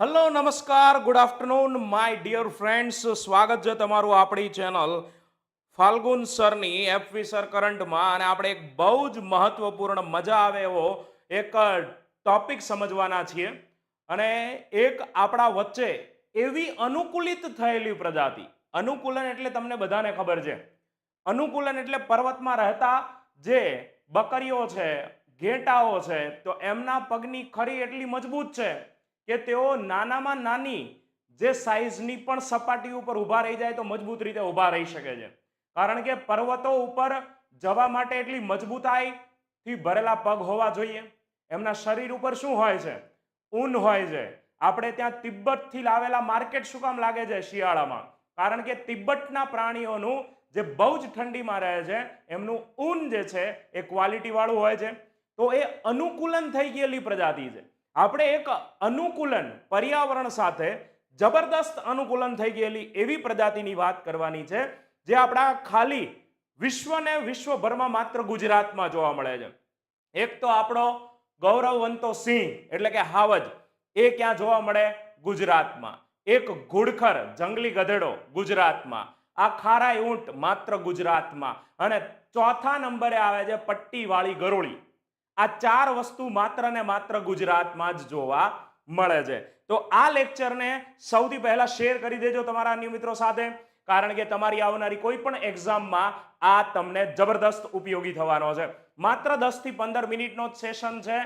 Hello નમસ્કાર good afternoon my dear friends સ્વાગત છે તમારું આપણી ચેનલ ફાલ્ગુન સરની એફવી સર કરંટમાં અને આપણે એક બહુ જ મહત્વપૂર્ણ મજા આવે એવો એક ટોપિક સમજવાના છીએ અને એક આપણા વચ્ચે એવી અનુકૂલિત થયેલી પ્રજાતિ અનુકૂલન એટલે તમને બધાને ખબર છે અનુકૂલન એટલે પર્વતમાં રહેતા જે બકરીઓ છે ઘેટાઓ છે તો એમના પગની ખરી એટલી મજબૂત છે કે તેઓ નાનામાં નાની જે સાઈઝની પણ સપાટી ઉપર ઊભા રહી જાય તો મજબૂત રીતે ઊભા રહી શકે છે. કારણ કે પર્વતો ઉપર જવા માટે એટલી મજબૂતાઈથી ભરેલા પગ હોવા જોઈએ. એમના શરીર ઉપર શું હોય છે? ઊન હોય છે. આપણે ત્યાં તિબ્બતથી લાવેલા માર્કેટ શું કામ લાગે છે? શિયાળામાં. કારણ કે તિબ્બતના પ્રાણીઓનું જે બહુ જ ઠંડીમાં રહે છે, એમનું ઊન જે છે એ ક્વોલિટીવાળું હોય છે. તો એ અનુકૂલન થઈ ગયેલી પ્રજાતિ છે. આપણે એક અનુકૂલન, પર્યાવરણ સાથે જબરદસ્ત અનુકૂલન થઈ ગયેલી એવી પ્રજાતિની વાત કરવાની છે, જે આપણા ખાલી વિશ્વને વિશ્વભરમાં માત્ર ગુજરાતમાં જોવા મળે છે. એક તો આપણો ગૌરવવંતો સિંહ, એટલે કે હાવજ, એ ક્યાં જોવા મળે? ગુજરાતમાં. એક ઘુડખર, જંગલી ગધેડો, ગુજરાતમાં. આ ખારાઈ ઊંટ માત્ર ગુજરાતમાં. અને ચોથા નંબરે આવે છે પટ્ટીવાળી ગરોળી. આ ચાર વસ્તુ માત્ર ને માત્ર ગુજરાતમાં જ જોવા મળે છે. તો આ લેક્ચરને સૌથી પહેલા શેર કરી દેજો તમારા અન્ય મિત્રો સાથે, કારણ કે તમારી આવનારી કોઈ પણ એક્ઝામમાં આ તમને જબરદસ્ત ઉપયોગી થવાનો છે. માત્ર દસથી પંદર મિનિટનો જ સેશન છે.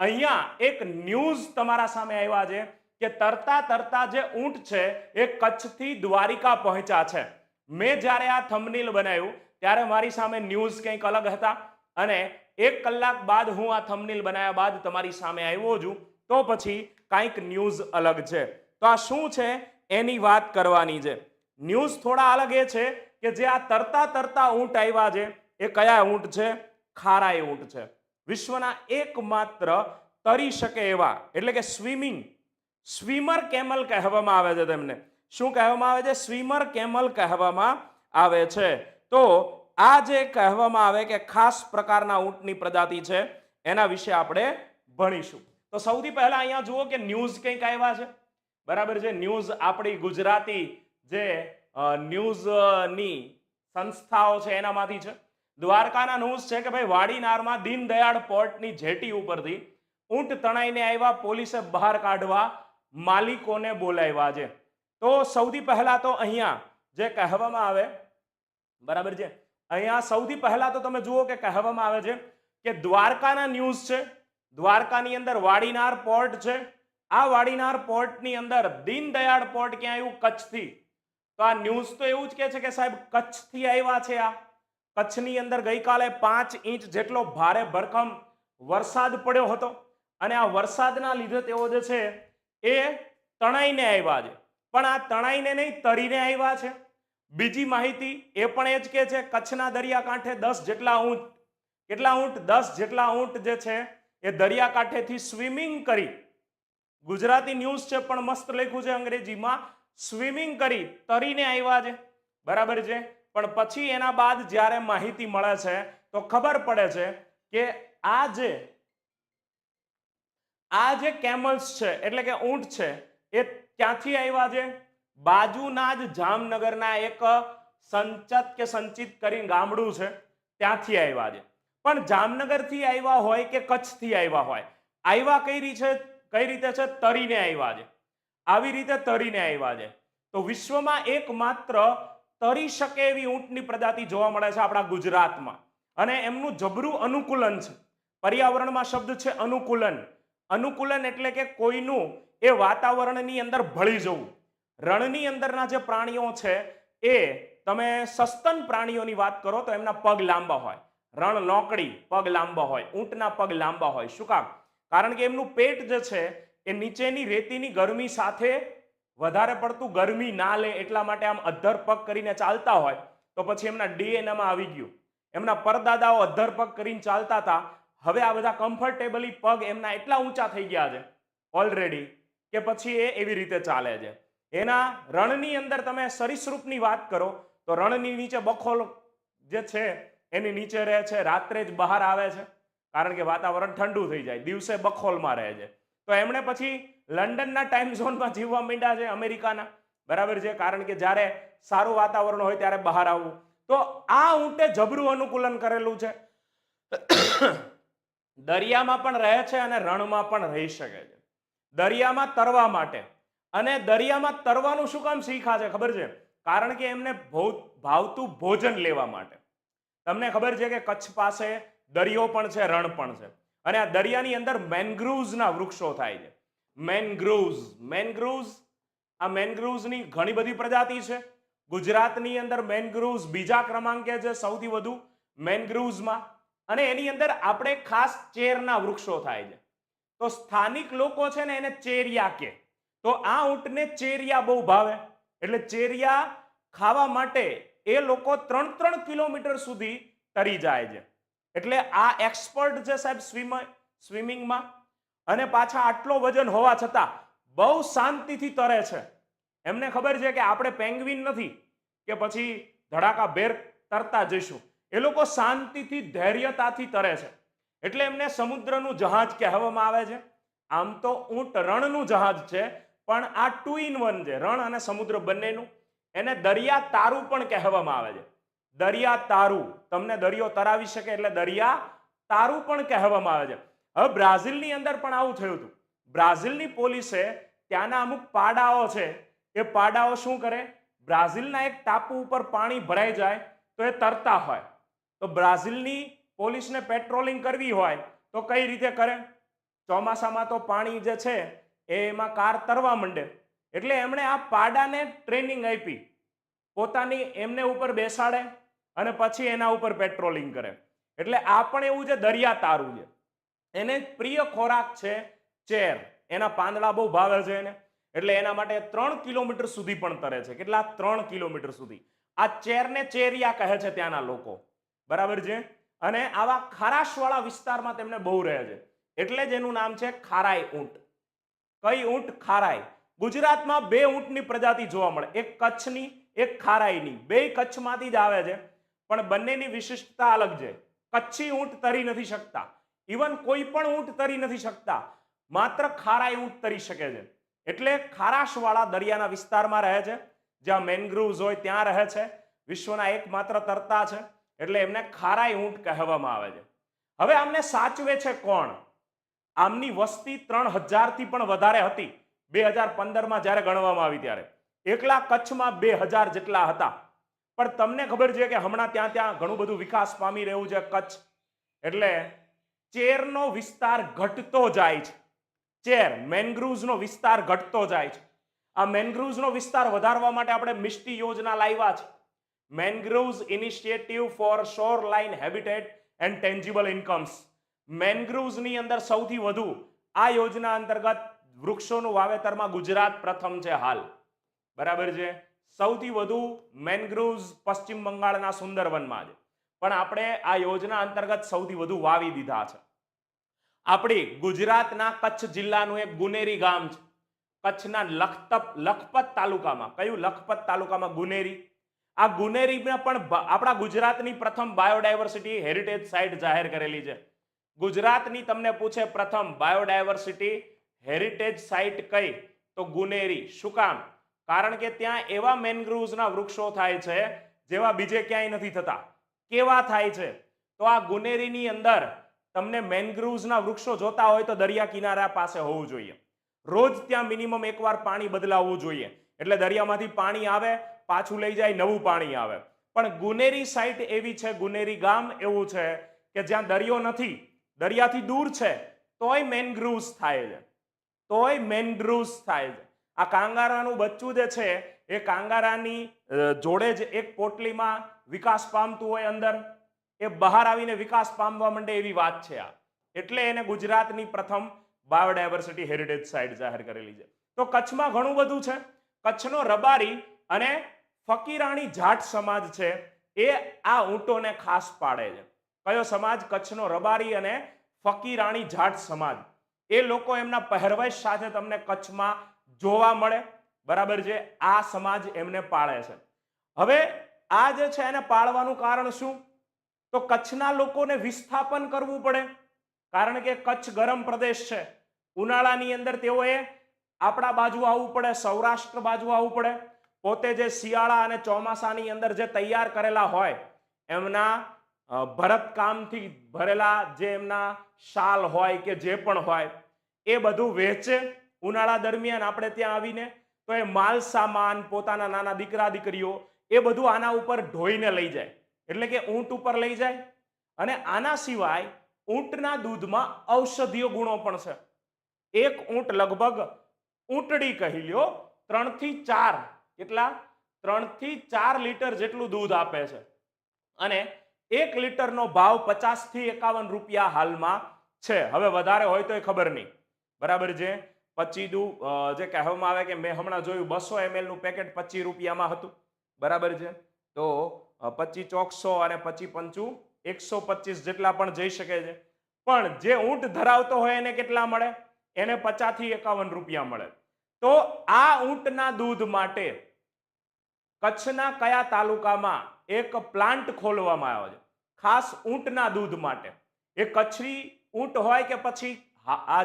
અહીંયા એક ન્યૂઝ તમારા સામે આવ્યા છે કે તરતા તરતા જે ઊંટ છે એ કચ્છથી દ્વારિકા પહોંચ્યા છે. મેં જ્યારે આ થમનીલ બનાવ્યું, ત્યારે મારી સામે ન્યૂઝ કંઈક અલગ હતા અને એક કલાક બાદ હું આ થંબનેલ બનાવ્યા બાદ તમારી સામે આવ્યો છું, તો પછી કાંઈક ન્યૂઝ અલગ છે. તો આ શું છે? એની વાત કરવાની છે. ન્યૂઝ થોડા અલગ એ છે કે જે આ તરતા તરતા ઊંટ આવ્યા છે, એ કયા ઊંટ છે? ખારાય ઊંટ છે. વિશ્વના એકમાત્ર તરી શકે એવા, એટલે કે સ્વિમિંગ સ્વિમર કેમલ કહેવામાં આવે છે તેમને. શું કહેવામાં આવે છે? સ્વિમર કેમલ કહેવામાં આવે છે. તો આ જે કહેવામાં આવે કે ખાસ પ્રકારના ઊંટની પ્રજાતિ છે. એના વિશે આપણે ભણીશું. તો સૌથી પહેલા અહીંયા જુઓ કે ન્યૂઝ કંઈક આવ્યા છે. બરાબર છે? ન્યૂઝ આપણી ગુજરાતી જે ન્યૂઝની સંસ્થાઓ છે એનામાંથી છે. દ્વારકાના ન્યૂઝ છે કે ભાઈ વાડીનારમાં દીનદયાળ પોર્ટની જેટી ઉપરથી ઊંટ તણાઈને આવ્યા, પોલીસે બહાર કાઢવા માલિકોને બોલાવ્યા છે. તો સૌથી પહેલા તો અહીંયા જે કહેવામાં આવે, બરાબર છે? અહીંયા સૌથી પહેલા તો તમે જુઓ કે કહેવામાં આવે છે કે દ્વારકાના ન્યૂઝ છે, દ્વારકાની અંદર વાડીનાર પોર્ટ છે. આ વાડીનાર પોર્ટની અંદર દીનદયાળ પોર્ટ ક્યાં આવ્યું? કચ્છથી. તો આ ન્યૂઝ તો એવું જ કે છે કે સાહેબ, કચ્છથી આવ્યા છે આ. કચ્છની અંદર ગઈકાલે પાંચ ઇંચ જેટલો ભારે ભરખમ વરસાદ પડ્યો હતો. અને આ વરસાદના લીધે તેઓ જે છે એ તણાઈને આવ્યા છે. પણ આ તણાઈને નહીં, તરીને આવ્યા છે. બીજી માહિતી એ પણ એ જ કે છે, કચ્છના દરિયાકાંઠે દસ જેટલા ઊંટ, કેટલા ઊંટ? દસ જેટલા ઊંટ જે છે, એ દરિયાકાંઠેથી સ્વિમિંગ કરી, ગુજરાતી ન્યૂઝ છે પણ મસ્ત લખ્યું છે અંગ્રેજીમાં, સ્વિમિંગ કરી, તરીને આવ્યા છે. બરાબર છે? પણ પછી એના બાદ જ્યારે માહિતી મળે છે, તો ખબર પડે છે કે આ જે આ જે કેમલ્સ છે, એટલે કે ઊંટ છે, એ ક્યાંથી આવ્યા છે? બાજુના જ જામનગરના એક સંચત કે સંચિત કરીને ગામડું છે, ત્યાંથી આવ્યા છે. પણ જામનગરથી આવ્યા હોય કે કચ્છથી આવ્યા હોય? આવ્યા કઈ રીતે કઈ રીતે છે? તરીને આવ્યા છે. આવી રીતે તરીને આવ્યા છે. તો વિશ્વમાં એકમાત્ર તરી શકે એવી ઊંટની પ્રજાતિ જોવા મળે છે આપણા ગુજરાતમાં. અને એમનું જબરું અનુકૂલન છે. પર્યાવરણમાં શબ્દ છે અનુકૂલન. અનુકૂલન એટલે કે કોઈનું એ વાતાવરણની અંદર ભળી જવું. રણની અંદરના જે પ્રાણીઓ છે, એ તમે સસ્તન પ્રાણીઓની વાત કરો તો એમના પગ લાંબા હોય. રણ લોકડી પગ લાંબા હોય, ઊંટના પગ લાંબા હોય. શું કામ? કારણ કે એમનું પેટ જે છે, એ નીચેની રેતીની ગરમી સાથે વધારે પડતું ગરમી ના લે એટલા માટે આમ અધ્ધર પગ કરીને ચાલતા હોય, તો પછી એમના ડીએનએમાં આવી ગયું. એમના પરદાદાઓ અધ્ધર પગ કરીને ચાલતા હતા. હવે આ બધા કમ્ફર્ટેબલી પગ એમના એટલા ઊંચા થઈ ગયા છે ઓલરેડી કે પછી એ એવી રીતે ચાલે છે. એના રણની અંદર તમે સરીસૃપની વાત કરો, તો રણની નીચે બખોલ જે છે, એની નીચે રહે છે, રાત્રે જ બહાર આવે છે. કારણ કે વાતાવરણ ઠંડુ થઈ જાય, દિવસે બખોલમાં રહે છે. તો એમણે પછી લંડનના ટાઈમ ઝોનમાં જીવવા માંડ્યા છે, અમેરિકાના. બરાબર છે? કારણ કે જ્યારે સારું વાતાવરણ હોય ત્યારે બહાર આવવું. તો આ ઊંટે જબરું અનુકૂલન કરેલું છે. દરિયામાં પણ રહે છે અને રણમાં પણ રહી શકે છે. દરિયામાં તરવા માટે અને દરિયામાં તરવાનું શું કામ શીખા છે ખબર છે? કારણ કે એમને ભાવતું ભોજન લેવા માટે. તમને ખબર છે કે કચ્છ પાસે દરિયો પણ છે, રણ પણ છે. અને આ દરિયાની અંદર મેનગ્રુવ્સના વૃક્ષો થાય છે. મેનગ્રુવ્સ મેનગ્રુવ્સ આ મેનગ્રુવ્સની ઘણી બધી પ્રજાતિ છે. ગુજરાતની અંદર મેનગ્રુવ્સ બીજા ક્રમાંકે છે સૌથી વધુ મેનગ્રુવ્સમાં અને એની અંદર આપણે ખાસ ચેરના વૃક્ષો થાય છે. તો સ્થાનિક લોકો છે ને એને ચેરિયા કે તો આ ઊંટને ચેરિયા બહુ ભાવે. એટલે ચેરિયા ખાવા માટે એ લોકો ત્રણ ત્રણ કિલોમીટર સુધી તરી જાય છે. એટલે આ એક્સપર્ટ છે સાહેબ સ્વિમ, સ્વિમિંગમાં. અને પાછા આટલો વજન હોવા છતાં બહુ શાંતિથી તરે છે. એમને ખબર છે કે આપણે પેંગ્વિન નથી, કે પછી ધડાકા ભેર તરતા જઈશું. એ લોકો શાંતિથી, ધૈર્યતાથી તરે છે. એટલે એમને સમુદ્રનું જહાજ કહેવામાં આવે છે. આમ તો ઊંટ રણનું જહાજ છે. પણ આ ટુ ઇન વન છે રણ અને સમુદ્ર બંનેનું, એને દરિયા તારું પણ કહેવામાં આવે છે. દરિયા તારું, તમને દરિયો તરાવી શકે એટલે દરિયા તારું પણ કહેવામાં આવે છે. હવે બ્રાઝિલની અંદર પણ આવું થયું હતું. બ્રાઝિલની પોલીસે ત્યાંના અમુક પાડાઓ છે, એ પાડાઓ શું કરે? બ્રાઝિલના એક ટાપુ ઉપર પાણી ભરાઈ જાય તો એ તરતા હોય. તો બ્રાઝિલની પોલીસને પેટ્રોલિંગ કરવી હોય તો કઈ રીતે કરે? ચોમાસામાં તો પાણી જે છે એ એમાં કાર તરવા માંડે. એટલે એમણે આ પાડાને ટ્રેનિંગ આપી. પોતાની એમને ઉપર બેસાડે અને પછી એના ઉપર પેટ્રોલિંગ કરે. એટલે આ પણ એવું છે, દરિયા તારું છે. એને પ્રિય ખોરાક છે, ચેર. એના પાંદડા બહુ ભાવે છે એને. એટલે એના માટે ત્રણ કિલોમીટર સુધી પણ તરે છે. કેટલા? ત્રણ કિલોમીટર સુધી. આ ચેરને ચેરિયા કહે છે ત્યાંના લોકો. બરાબર છે? અને આવા ખારાશવાળા વિસ્તારમાં તેમને બહુ રહે છે. એટલે જ એનું નામ છે ખારાઈ ઊંટ. કઈ ઊંટ ખારાઈ ગુજરાતમાં બે ઊંટની પ્રજાતિ જોવા મળે. એક કચ્છની, એક ખારાઈની બે કચ્છમાંથી જ આવે છે, પણ બંનેની વિશિષ્ટતા અલગ છે. કચ્છી ઊંટ તરી નથી શકતા. ઇવન કોઈ પણ ઊંટ તરી નથી શકતા. માત્ર ખારાઈ ઊંટ તરી શકે છે. એટલે ખારાશવાળા દરિયાના વિસ્તારમાં રહે છે. જ્યાં મેનગ્રુવ્સ હોય ત્યાં રહે છે. વિશ્વના એકમાત્ર તરતા છે. એટલે એમને ખારાઈ ઊંટ કહેવામાં આવે છે. હવે આમને સાચવે છે કોણ? આમની વસ્તી ત્રણ હજારથી પણ વધારે હતી. બે હજાર પંદરમાં જ્યારે ગણવામાં આવી ત્યારે. એકલા કચ્છમાં બે હજાર જેટલા હતા. પણ તમને ખબર છે કે હમણાં ત્યાં ત્યાં ઘણું બધું વિકાસ પામી રહ્યું છે કચ્છ. એટલે ચેરનો વિસ્તાર ઘટતો જાય છે. ચેર મેનગ્રુવ્સનો વિસ્તાર ઘટતો જાય છે. આ મેનગ્રુવ્સનો વિસ્તાર વધારવા માટે આપણે મિષ્ટી યોજના લાવ્યા છે. Mangroves initiative for shore line habitat and tangible incomes મેનગ્રુવ્સની અંદર સૌથી વધુ આ યોજના અંતર્ગત વૃક્ષોનું વાવેતરમાં ગુજરાત પ્રથમ છે હાલ. બરાબર છે? સૌથી વધુ મેનગ્રુવ્સ પશ્ચિમ બંગાળના સુંદરવનમાં છે. પણ આપણે આ યોજના અંતર્ગત સૌથી વધુ વાવી દીધા છે. આપણી ગુજરાતના કચ્છ જિલ્લાનું એક ગુનેરી ગામ છે. કચ્છના લખતપ, લખપત તાલુકામાં. કયું લખપત તાલુકામાં? ગુનેરી. આ ગુનેરીમાં પણ આપણા ગુજરાતની પ્રથમ બાયોડાયવર્સિટી હેરિટેજ સાઇટ જાહેર કરેલી છે. ગુજરાતની તમને પૂછે પ્રથમ બાયોડાયવર્સિટી હેરિટેજ સાઇટ કઈ? તો ગુનેરી. શું કામ? કારણ કે ત્યાં એવા મેનગ્રુવ્સના વૃક્ષો થાય છે, જેવા બીજે ક્યાંય નથી થતા. કેવા થાય છે? તો આ ગુનેરીની અંદર તમને મેનગ્રુવ્સના વૃક્ષો જોતા હોય તો દરિયા કિનારા પાસે હોવું જોઈએ. રોજ ત્યાં મિનિમમ એકવાર પાણી બદલાવવું જોઈએ. એટલે દરિયામાંથી પાણી આવે, પાછું લઈ જાય, નવું પાણી આવે. પણ ગુનેરી સાઇટ એવી છે, ગુનેરી ગામ એવું છે કે જ્યાં દરિયો નથી દરિયાથી દૂર છે, તોય મેનગ્રુવ્સ થાય છે. તોય મેનગ્રુવ્સ થાય છે. આ કાંગારાનું બચ્ચું જે છે, એ કાંગારાની જોડે જ એક પોટલીમાં વિકાસ પામતું હોય અંદર. એ બહાર આવીને વિકાસ પામવા માંડે એવી વાત છે આ. એટલે એને ગુજરાતની પ્રથમ બાયોડાયવર્સિટી હેરિટેજ સાઇટ જાહેર કરેલી છે. તો કચ્છમાં ઘણું બધું છે. કચ્છનો રબારી અને ફકીરાણી જાટ સમાજ છે, એ આ ઊંટોને ખાસ પાડે છે. કયો સમાજ? કચ્છનો રબારી અને ફકીરાણી જાટ સમાજ. એ લોકો એમના પહેરવેશ સાથે તમને કચ્છમાં જોવા મળે. બરાબર છે? આ સમાજ એમને પાળે છે. હવે આ જે છે એને પાળવાનું કારણ શું? તો કચ્છના લોકોને વિસ્થાપન કરવું પડે. કારણ કે કચ્છ ગરમ પ્રદેશ છે. ઉનાળાની અંદર તેઓએ આપણા બાજુ આવવું પડે, સૌરાષ્ટ્ર બાજુ આવવું પડે. પોતે જે શિયાળા અને ચોમાસાની અંદર જે તૈયાર કરેલા હોય, એમના ભરતકામથી ભરેલા જે એમના શાલ હોય કે જે પણ હોય, એ બધું વેચે. ઉનાળા દરમિયાન આપણે ત્યાં આવીને તો એ માલ સામાન, પોતાના નાના દીકરા, દીકરીઓ, એ બધું આના ઉપર ઢોઈને લઈ જાય. એટલે કે ઊંટ ઉપર લઈ જાય. અને આના સિવાય ઊંટના દૂધમાં ઔષધીય ગુણો પણ છે. એક ઊંટ લગભગ ઊંટડી કહી લ્યો, ત્રણથી ચાર, કેટલા? ત્રણથી ચાર લીટર જેટલું દૂધ આપે છે. અને એક લીટરનો ભાવ પચાસથી એકાવન રૂપિયા હાલમાં છે. હવે વધારે હોય તો એ ખબર નહીં. બરાબર છે? પચી દુ જે કહેવામાં આવે કે મેં હમણાં જોયું બસો એમએલનું પેકેટ પચીસ રૂપિયામાં હતું. બરાબર છે? તો અ, પચી ચોકસો અને પચી પંચું એકસો પચીસ જેટલા પણ જઈ શકે છે. પણ જે ઊંટ ધરાવતો હોય એને કેટલા મળે? એને પચાસથી એકાવન રૂપિયા મળે. તો આ ઊંટના દૂધ માટે કચ્છના કયા તાલુકામાં એક પ્લાન્ટ ખોલવામાં આવ્યો છે, ખાસ ઊંટના દૂધ માટે. એ કચ્છરી ઊંટ હોય કે પછી હા- આ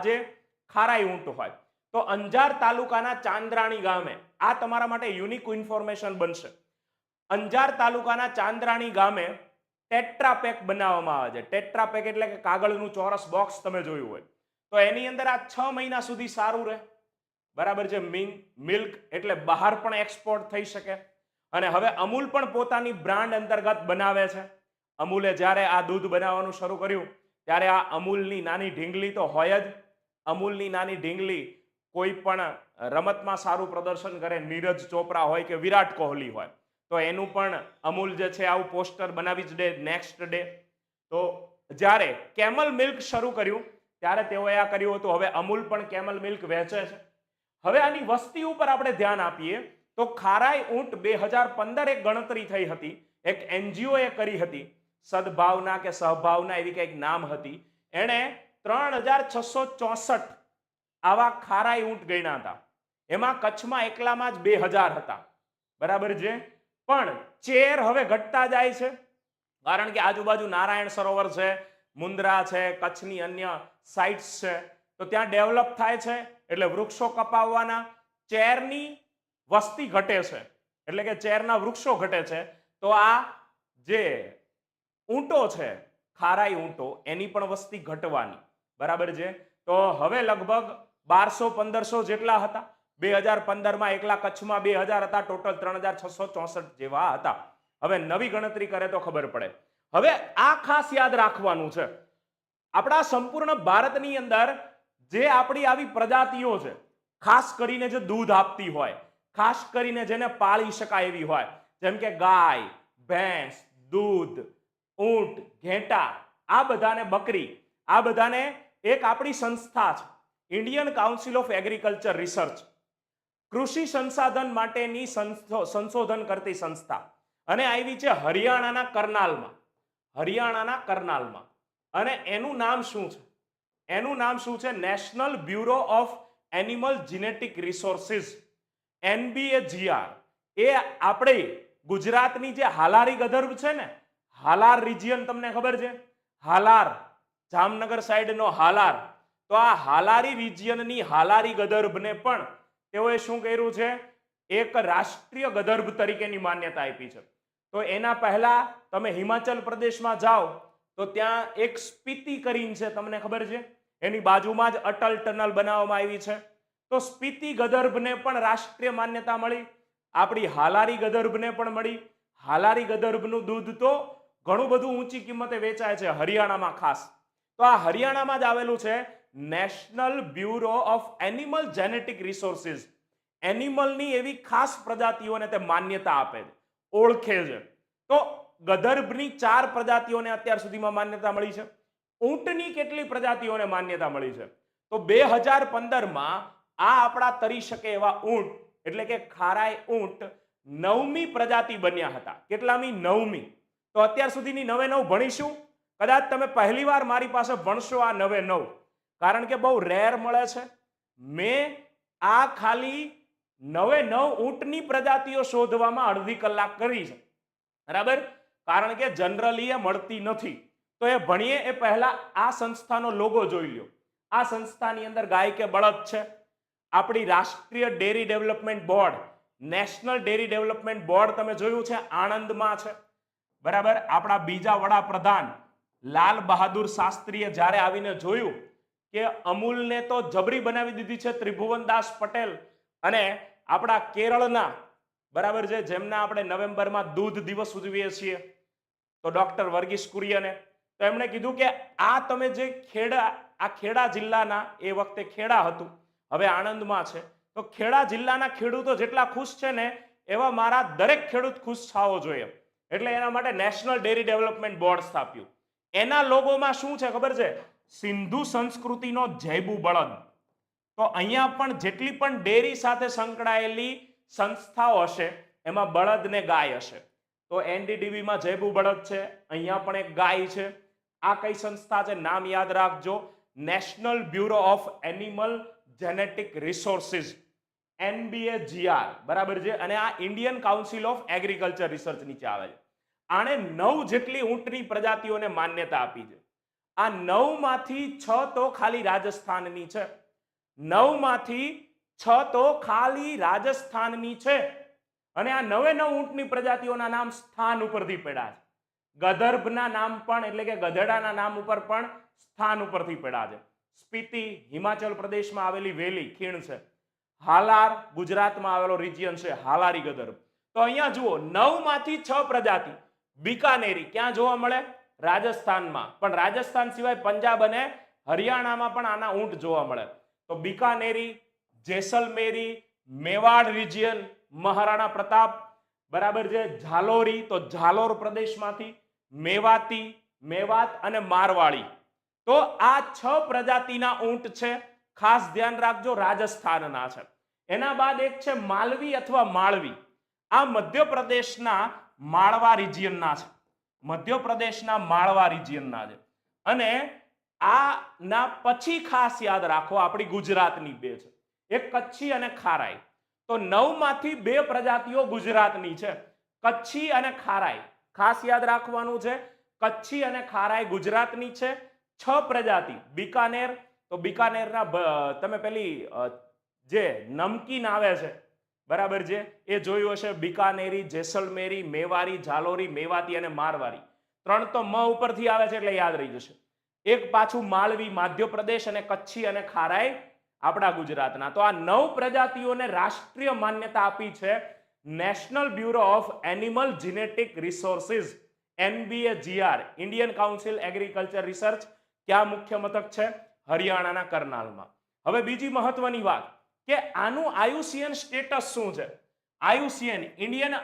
ખારાઈ ઊંટ હોય. તો અંજાર તાલુકાના ચાંદ્રાણી ગામે, આ તમારા માટે યુનિક ઇન્ફોર્મેશન બનશે. અંજાર તાલુકાના ચાંદ્રાણી ગામે ટેટ્રાપેક બનાવવામાં આવે છે. ટેટ્રાપેક એટલે કે કાગળનું ચોરસ બોક્સ તમે જોયું હોય. તો એની અંદર આ છ મહિના સુધી સારું રહે. બરાબર છે મિંગ મિલ્ક એટલે બહાર પણ એક્સપોર્ટ થઈ શકે. અને હવે અમૂલ પણ પોતાની બ્રાન્ડ અંતર્ગત બનાવે છે. અમૂલે જ્યારે આ દૂધ બનાવવાનું શરૂ કર્યું, ત્યારે આ અમૂલની નાની ઢીંગલી તો હોય જ. અમૂલની નાની ઢીંગલી કોઈ પણ રમતમાં સારું પ્રદર્શન કરે, નીરજ ચોપરા હોય કે વિરાટ કોહલી હોય, તો એનું પણ અમૂલ જે છે આવું પોસ્ટર બનાવી જ દે નેક્સ્ટ ડે તો જ્યારે કેમલ મિલ્ક શરૂ કર્યું, ત્યારે તેઓએ આ કર્યું હતું. હવે અમૂલ પણ કેમલ મિલ્ક વેચે છે. હવે આની વસ્તી ઉપર આપણે ધ્યાન આપીએ તો ખારાઈ ઊંટ બે હજાર પંદર એક ગણતરી થઈ હતી. એક એનજીઓ એ કરી હતી. સદભાવના કે સહભાવના એવી કંઈક નામ હતી. એણે ત્રણ હજાર છસો ચોસઠ આવા ખારાઈ ઊંટ ગણ્યા હતા. એમાં કચ્છમાં એકલામાં જ બે હજાર હતા. બરાબર છે? પણ ચેર હવે ઘટતા જાય છે. કારણ કે આજુબાજુ નારાયણ સરોવર છે મુન્દ્રા છે, કચ્છની અન્ય સાઇટ્સ છે. તો ત્યાં ડેવલપ થાય છે. એટલે વૃક્ષો કપાવવાના. ચેરની વસ્તી ઘટે છે, એટલે કે ચેરના વૃક્ષો ઘટે છે, તો આ જે ઊંટો છે, ખારાઈ ઊંટો, એની પણ વસ્તી ઘટવાની. બરાબર છે? તો હવે લગભગ બારસો પંદરસો જેટલા હતા. બે હજાર પંદરમાં એકલા કચ્છમાં બે હજાર હતા, ટોટલ ત્રણ હજાર છસો ચોસઠ જેવા હતા. હવે નવી ગણતરી કરે તો ખબર પડે. હવે આ ખાસ યાદ રાખવાનું છે. આપણા સંપૂર્ણ ભારતની અંદર જે આપણી આવી પ્રજાતિઓ છે, ખાસ કરીને જે દૂધ આપતી હોય ખાસ કરીને જેને પાળી શકાય એવી હોય. જેમ કે ગાય, ભેંસ, દૂધ, ઊંટ, ઘેટા, આ બધાને બકરી, આ બધાને એક આપણી સંસ્થા છે. Indian Council of Agriculture Research કૃષિ સંસાધન માટેની સંશોધન કરતી સંસ્થા. અને આવી છે હરિયાણાના કરનાલમાં. હરિયાણાના કરનાલમાં. અને એનું નામ શું છે? એનું નામ શું છે? National Bureau of Animal Genetic Resources NBAGR એ આપણે ગુજરાતની જે હાલારી ગધર્વ છે ને, હાલાર રિજિયન તમને ખબર છે? હાલાર, જામનગર સાઈડનો હાલાર. તો આ હાલારી રિજિયનની હાલારી ગધર્ભને પણ તેઓએ શું કર્યું છે? એક રાષ્ટ્રીય ગધર્ભ તરીકેની માન્યતા આપી છે. તો એના પહેલા તમે હિમાચલ પ્રદેશમાં જાઓ, તો ત્યાં એક સ્પીતિ કરીને છે, તમને ખબર છે? એની બાજુમાં જ અટલ ટનલ બનાવવામાં આવી છે. તો સ્પીતિ ગદર્ભને પણ રાષ્ટ્રીય માન્યતા મળી. આપણી હાલારી ગદર્ભને પણ મળી. હાલારી ગદર્ભનું દૂધ તો ઘણું બધું ઊંચી કિંમતે વેચાય છે હરિયાણામાં ખાસ. તો આ હરિયાણામાં જ આવેલું છે National Bureau of Animal Genetic Resources. એનિમલની એવી ખાસ પ્રજાતિઓને તે માન્યતા આપે છે. ઓળખે છે. તો ગદર્ભની ચાર પ્રજાતિઓને અત્યાર સુધીમાં માન્યતા મળી છે. ઊંટની કેટલી પ્રજાતિઓને માન્યતા મળી છે? તો બે હજાર પંદરમાં આ આપણા તરી શકે એવા ઊંટ, એટલે કે ખારાય ઊંટ, નવમી પ્રજાતિ બન્યા હતા. કેટલામી? નવમી. તો અત્યાર સુધીની નવે નવ ભણીશું. કદાચ તમે પહેલી વાર મારી પાસે ભણશો આ નવે નવ કારણ કે બહુ રેર મળે છે. મેં આ ખાલી નવે નવ ઊંટની પ્રજાતિઓ શોધવામાં અડધી કલાક કરી છે. બરાબર? કારણ કે જનરલી એ મળતી નથી. તો એ ભણીએ એ પહેલા આ સંસ્થાનો લોગો જોઈ લ્યો. આ સંસ્થાની અંદર ગાય કે બળદ છે? આપણી રાષ્ટ્રીય Dairy Development Board, National Dairy Development Board તમે જોયું છે, આણંદમાં છે. બરાબર? આપણા બીજા વડાપ્રધાન લાલ બહાદુર શાસ્ત્રીએ જ્યારે આવીને જોયું કે અમૂલને તો જબરી બનાવી દીધી છે ત્રિભુવનદાસ પટેલ અને આપણા કેરળના, બરાબર છે, જેમના આપણે નવેમ્બરમાં દૂધ દિવસ ઉજવીએ છીએ, તો ડોક્ટર વર્ગીસ કુરિયને, તો એમણે કીધું કે આ તમે જે ખેડા, આ ખેડા જિલ્લાના એ વખતે ખેડા હતું. હવે આણંદમાં છે. તો ખેડા જિલ્લાના ખેડૂતો જેટલા ખુશ છે ને, એવા મારા દરેક ખેડૂત ખુશ થવો જોઈએ. એટલે એના માટે નેશનલ ડેરી ડેવલપમેન્ટ બોર્ડ સ્થાપ્યું. એના લોગોમાં શું છે ખબર છે? સિંધુ સંસ્કૃતિનો જૈબુ બળદ. તો અહીંયા પણ જેટલી પણ ડેરી સાથે સંકળાયેલી સંસ્થાઓ હશે, એમાં બળદ ને ગાય હશે. તો એનડીડીબીમાં જૈબુ બળદ છે, અહીંયા પણ એક ગાય છે. આ કઈ સંસ્થા છે નામ યાદ રાખજો. National Bureau of Animal Genetic Resources NBA GR બરાબર છે? અને આ Indian Council of Agriculture Research નીચે આવે છે. આણે નવ જેટલી ઊંટની પ્રજાતિઓને માન્યતા આપી છે. આ નવમાંથી છ તો ખાલી રાજસ્થાનની છે. નવમાંથી છ તો ખાલી રાજસ્થાનની છે. અને આ નવે નવ ઊંટની પ્રજાતિઓના નામ સ્થાન ઉપરથી પડ્યા છે. ગધર્ભના નામ પણ, એટલે કે ગધેડાના નામ ઉપર પણ સ્થાન ઉપરથી પડ્યા છે. સ્પીતિ હિમાચલ પ્રદેશમાં આવેલી વેલી, ખીણ છે. હાલાર ગુજરાતમાં આવેલો રિજિયન છે, હાલારી ગદર. તો અહીંયા જુઓ નવમાંથી છ પ્રજાતિ. બિકાનેરી ક્યાં જોવા મળે? રાજસ્થાનમાં. પણ રાજસ્થાન સિવાય પંજાબ અને હરિયાણામાં પણ આના ઊંટ જોવા મળે. તો બિકાનેરી, જેસલમેરી, મેવાડ રિજિયન, મહારાણા પ્રતાપ, બરાબર છે? ઝાલોરી, તો ઝાલોર પ્રદેશમાંથી મેવાતી, મેવાત અને મારવાડી. તો આ છ પ્રજાતિના ઊંટ છે. ખાસ ધ્યાન રાખજો, રાજસ્થાનના છે. એના બાદ એક છે માલવી અથવા માળવી. આ મધ્યપ્રદેશના માળવા રિજિયનના છે. મધ્યપ્રદેશના માળવા રિજિયનના છે. અને આ ના પછી ખાસ યાદ રાખો, આપણી ગુજરાતની બે છે. એક કચ્છી અને ખારાઈ. તો નવમાંથી બે પ્રજાતિઓ ગુજરાતની છે. કચ્છી અને ખારાઈ. ખાસ યાદ રાખવાનું છે. કચ્છી અને ખારાઈ ગુજરાતની છે. છ પ્રજાતિ. બિકાનેર. તો બિકાનેરના તમે પેલી જે નમકીન આવે છે, બરાબર છે, એ જોયું હશે. બિકાનેરી, જેસલમેરી, મેવારી, ઝાલોરી, મેવાતી અને મારવાડી ત્રણ તો મ ઉપરથી આવે છે એટલે યાદ રહી જશે. એક પાછું માલવી, મધ્યપ્રદેશ અને કચ્છી અને ખારાઈ આપણા ગુજરાતના. તો આ નવ પ્રજાતિઓને રાષ્ટ્રીય માન્યતા આપી છે National Bureau of Animal Genetic Resources NBA GR Indian Council Agriculture Research ક્યાં મુખ્ય મથક છે? હરિયાણાના કરનાલમાં. હવે બીજી મહત્વની વાત કે આનું આયુસીએન સ્ટેટસ શું છે? IUCN Indian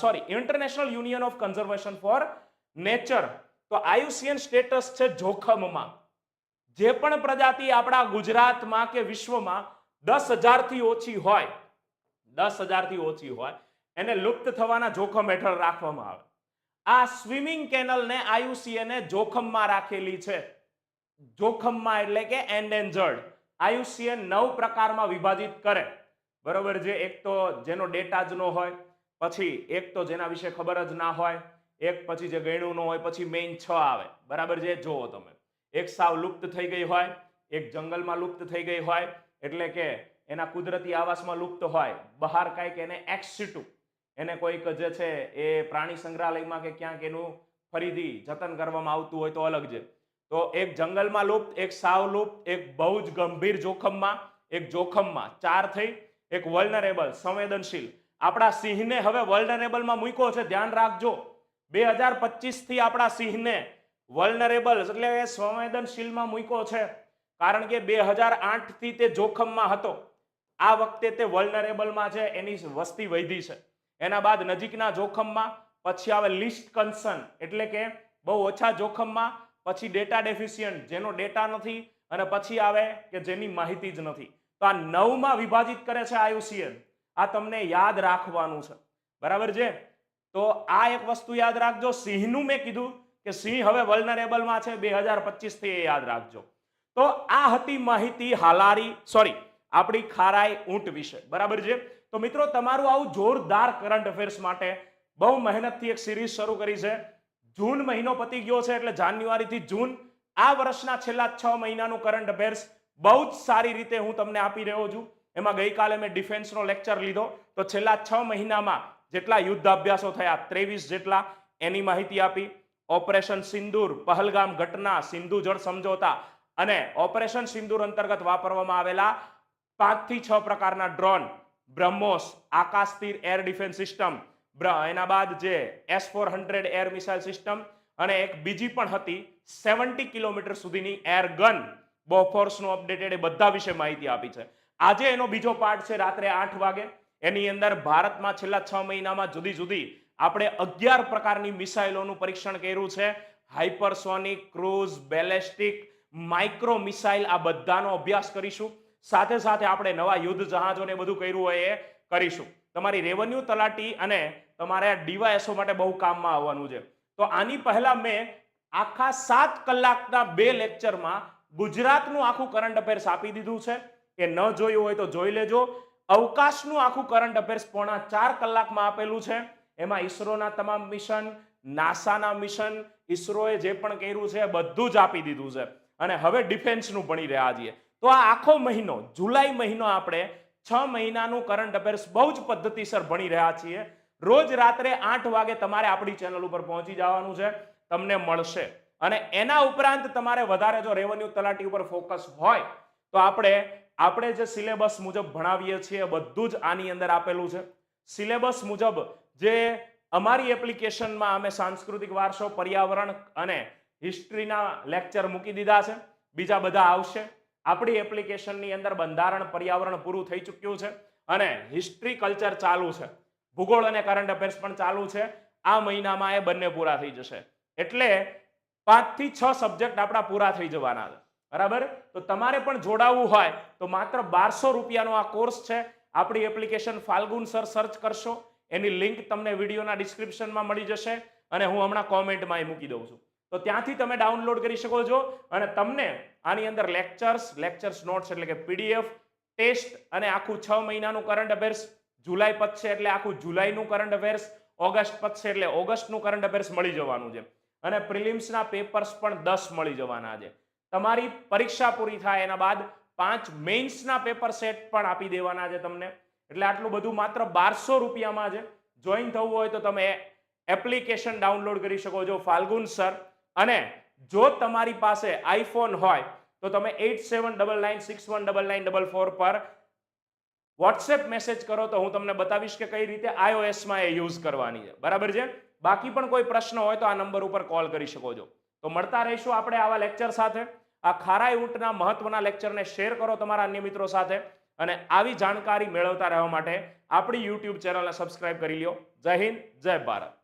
sorry International Union of Conservation for Nature. તો આયુસીએન સ્ટેટસ છે જોખમમાં. જે પણ પ્રજાતિ આપણા ગુજરાતમાં કે વિશ્વમાં દસ હજારથી ઓછી હોય, દસ હજારથી ઓછી હોય, એને લુપ્ત થવાના જોખમ હેઠળ રાખવામાં આવે. આ સ્વિમિંગ કેનલને આયુસીએને જોખમમાં રાખેલી છે. જોખમમાં એટલે કે એન્ડેન્જર્ડ આયુસીએન નવ પ્રકારમાં વિભાજિત કરે. બરોબર છે? એક તો જેનો ડેટા જ ન હોય, પછી એક તો જેના વિશે ખબર જ ના હોય, એક પછી જે ગણ્યું ન હોય, પછી મેઇન છ આવે. બરાબર છે? જુઓ તમે. એક સાવ લુપ્ત થઈ ગઈ હોય, એક જંગલમાં લુપ્ત થઈ ગઈ હોય, એટલે કે એના કુદરતી આવાસમાં લુપ્ત હોય, બહાર કાંઈક એને એક્સિટુ એને કોઈક જે છે એ પ્રાણી સંગ્રહાલયમાં કે ક્યાંક એનું ફરીથી જતન કરવામાં આવતું હોય તો અલગ છે. તો એક જંગલમાં લુપ્ત, એક સાવ લુપ્ત, એક બહુ જ ગંભીર જોખમમાં, એક જોખમમાં ચાર થઈ, એક વલ્નરેબલ સંવેદનશીલ. આપણા સિંહને હવે વલ્નરેબલમાં મૂક્યો છે, ધ્યાન રાખજો. બે હજાર પચીસથી આપણા સિંહને વલ્નરેબલ એટલે એ સંવેદનશીલમાં મૂક્યો છે. કારણ કે બે હજાર આઠથી તે જોખમમાં હતો. આ વખતે તે વલ્નરેબલમાં છે, એની વસ્તી વધી છે. એના બાદ નજીકના જોખમમાં, પછી આવે લિસ્ટ કન્સર્ન એટલે કે બહુ ઓછા જોખમમાં પછી ડેટા ડેફિશિયન્ટ જેનો ડેટા નથી અને પછી આવે કે જેની માહિતી જ નથી. તો આ નવમાં વિભાજિત કરે છે આયુસીએન આ તમને યાદ રાખવાનું છે. બરાબર છે? તો આ એક વસ્તુ યાદ રાખજો. સિંહનું મેં કીધું કે સિંહ હવે વલ્નરેબલમાં છે. બે હજારથી એ યાદ રાખજો. તો આ હતી માહિતી હાલારી સોરી આપણી ખારાઈ ઊંટ વિશે. બરાબર છે? તો મિત્રો, તમારું આવું જોરદાર કરંટ અફેર્સ માટે બહુ મહેનતથી એક સિરીઝ શરૂ કરી છે. જૂન મહિનો પતી ગયો છે એટલે જાન્યુઆરીથી જૂન, આ વર્ષના છેલ્લા છ મહિનાનું કરંટ અફેર્સ બહુ જ સારી રીતે હું તમને આપી રહ્યો છું. એમાં ગઈકાલે મેં ડિફેન્સનો લેક્ચર લીધો. તો છેલ્લા છ મહિનામાં જેટલા યુદ્ધ અભ્યાસો થયા, ત્રેવીસ જેટલા એની માહિતી આપી. ઓપરેશન સિંદૂર, પહલગામ ઘટના, સિંધુ જળ સમજોતા અને ઓપરેશન સિંદૂર અંતર્ગત વાપરવામાં આવેલા પાંચથી છ પ્રકારના ડ્રોન, બ્રહ્મોસ, આકાશ તીર એર ડિફેન્સ સિસ્ટમ એના બાદ જે S four hundred air missile system અને એક બીજી પણ હતી સેવન્ટી કિલોમીટર સુધીની એર ગન બોફોર્સનું અપડેટેડ એ બધા વિશે માહિતી આપી છે. આજે એનો બીજો પાર્ટ છે રાત્રે આઠ વાગે. એની અંદર ભારતમાં છેલ્લા છ મહિનામાં જુદી જુદી આપણે અગિયાર પ્રકારની મિસાઇલોનું પરીક્ષણ કર્યું છે. Hypersonic cruise ballistic micro missile આ બધાનો અભ્યાસ કરીશું. સાથે સાથે આપણે નવા યુદ્ધ જહાજોને બધું કર્યું હોય એ કરીશું. તમારી રેવન્યુ તલાટી અને તમારે ડીવાયએસઓ માટે બહુ કામમાં આવવાનું છે. તો આની પહેલા મેં આખા સાત કલાકના બે લેક્ચરમાં ગુજરાતનું આખું કરંટ અફેર્સ આપી દીધું છે. એ ન જોયું હોય તો જોઈ લેજો. અવકાશનું આખું કરંટ અફેર્સ પોણા ચાર કલાકમાં આપેલું છે. એમાં ઈસરોના તમામ મિશન નાસાના મિશન ઈસરોએ જે પણ કર્યું છે બધું જ આપી દીધું છે. અને હવે ડિફેન્સનું ભણી રહ્યા છીએ. તો આ આખો મહિનો, જુલાઈ મહિનો આપણે છ મહિનાનું કરંટ અફેર્સ બહુ જ પદ્ધતિસર ભણી રહ્યા છીએ. રોજ રાત્રે આઠ વાગે તમારે આપણી ચેનલ ઉપર પહોંચી જવાનું છે, તમને મળશે. અને એના ઉપરાંત તમારે વધારે જો રેવન્યુ તલાટી ઉપર ફોકસ હોય, તો આપણે આપણે જે સિલેબસ મુજબ ભણાવીએ છીએ, બધું જ આની અંદર આપેલું છે. સિલેબસ મુજબ જે અમારી એપ્લિકેશનમાં અમે સાંસ્કૃતિક વારસો, પર્યાવરણ અને હિસ્ટ્રીના લેક્ચર મૂકી દીધા છે. બીજા બધા આવશે. આપણી એપ્લિકેશનની અંદર બંધારણ પર્યાવરણ પૂરું થઈ ચૂક્યું છે અને હિસ્ટ્રી કલ્ચર ચાલુ છે. ભૂગોળ અને કરંટ અફેર્સ પણ ચાલુ છે. આ મહિનામાં એ બંને પૂરા થઈ જશે. એટલે પાંચથી છ સબ્જેક્ટ આપણા પૂરા થઈ જવાના છે. બરાબર? તો તમારે પણ જોડાવવું હોય તો માત્ર બારસો રૂપિયાનો આ કોર્સ છે. આપણી એપ્લિકેશન ફાલ્ગુન સર સર્ચ કરશો. એની લિંક તમને વિડીયોના ડિસ્ક્રિપ્શનમાં મળી જશે અને હું હમણાં કોમેન્ટમાં એ મૂકી દઉં છું. તો ત્યાંથી તમે ડાઉનલોડ કરી શકો છો અને તમને આની અંદર લેક્ચર્સ લેક્ચર્સ નોટ્સ એટલે કે પીડીએફ ટેસ્ટ અને આખું છ મહિનાનું કરંટ અફેર્સ જુલાઈ પતશે એટલે આખું જુલાઈનું કરંટ અફેર્સ ઓગસ્ટ પતશે એટલે ઓગસ્ટનું કરંટ અફેર્સ મળી જવાનું છે. અને પ્રિલિમ્સના પેપર્સ પણ દસ મળી જવાના છે. તમારી પરીક્ષા પૂરી થાય એના બાદ પાંચ મેઇન્સના પેપર સેટ પણ આપી દેવાના છે તમને. એટલે આટલું બધું માત્ર બારસો રૂપિયામાં છે. જોઈન થવું હોય તો તમે એપ્લિકેશન ડાઉનલોડ કરી શકો છો, ફાલ્ગુન સર અને જો તમારી પાસે આઈફોન હોય, તો તમે eight seven double nine six one double nine double four પર વોટ્સએપ મેસેજ કરો તો હું તમને બતાવીશ કે કઈ રીતે આઈઓએસમાં એ યુઝ કરવાની છે. બરાબર છે? બાકી પણ કોઈ પ્રશ્ન હોય તો આ નંબર ઉપર કોલ કરી શકો છો. તો મળતા રહીશું આપણે આવા લેક્ચર સાથે. આ ખારાઈ ઊંટના મહત્વના લેક્ચરને શેર કરો તમારા અન્ય મિત્રો સાથે અને આવી જાણકારી મેળવતા રહેવા માટે આપણી યુટ્યુબ ચેનલને સબસ્ક્રાઇબ કરી લ્યો. જય હિન્દ, જય ભારત.